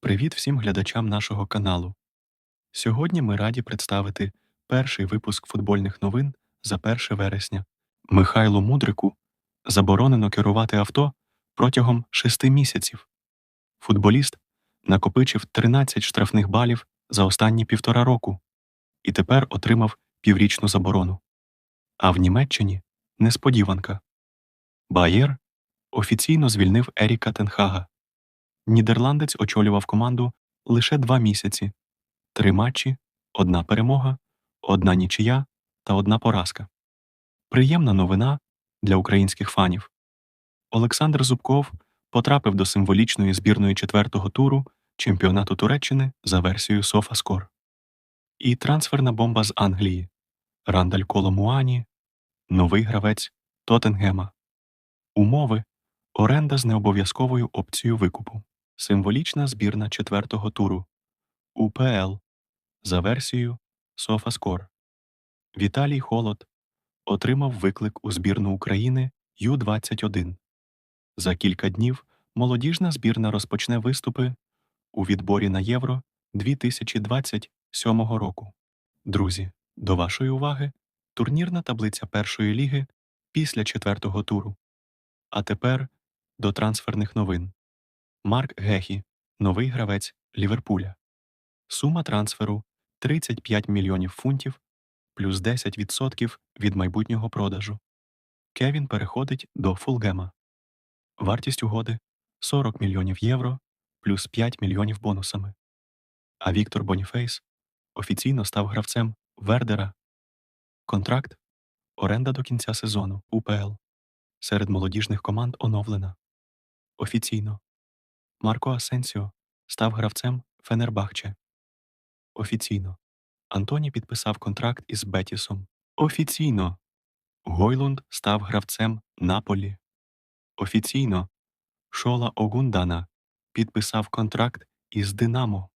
Привіт всім глядачам нашого каналу. Сьогодні ми раді представити перший випуск футбольних новин за 1 вересня. Михайлу Мудрику заборонено керувати авто протягом шести місяців. Футболіст накопичив 13 штрафних балів за останні півтора року і тепер отримав піврічну заборону. А в Німеччині несподіванка. Баєр офіційно звільнив Еріка Тенхага. Нідерландець очолював команду лише два місяці, три матчі, одна перемога, одна нічия та одна поразка. Приємна новина для українських фанів. Олександр Зубков потрапив до символічної збірної четвертого туру чемпіонату Туреччини за версією SofaScore. І трансферна бомба з Англії Рандаль Коломуані, новий гравець Тоттенгема. Умови оренда з необов'язковою опцією викупу. Символічна збірна четвертого туру УПЛ за версією SofaScore. Віталій Холод отримав виклик у збірну України Ю-21. За кілька днів молодіжна збірна розпочне виступи у відборі на Євро 2027 року. Друзі, до вашої уваги турнірна таблиця першої ліги після четвертого туру. А тепер до трансферних новин. Марк Гехі, новий гравець Ліверпуля. Сума трансферу 35 мільйонів фунтів плюс 10% від майбутнього продажу. Кевін переходить до Фулгема. Вартість угоди 40 мільйонів євро плюс 5 мільйонів бонусами. А Віктор Боніфейс офіційно став гравцем Вердера. Контракт оренда до кінця сезону УПЛ. Серед молодіжних команд оновлена. Офіційно. Марко Асенсіо став гравцем Фенербахче. Офіційно. Антоні підписав контракт із Бетісом. Офіційно. Гойлунд став гравцем Наполі. Офіційно. Шола Огундана підписав контракт із Динамо.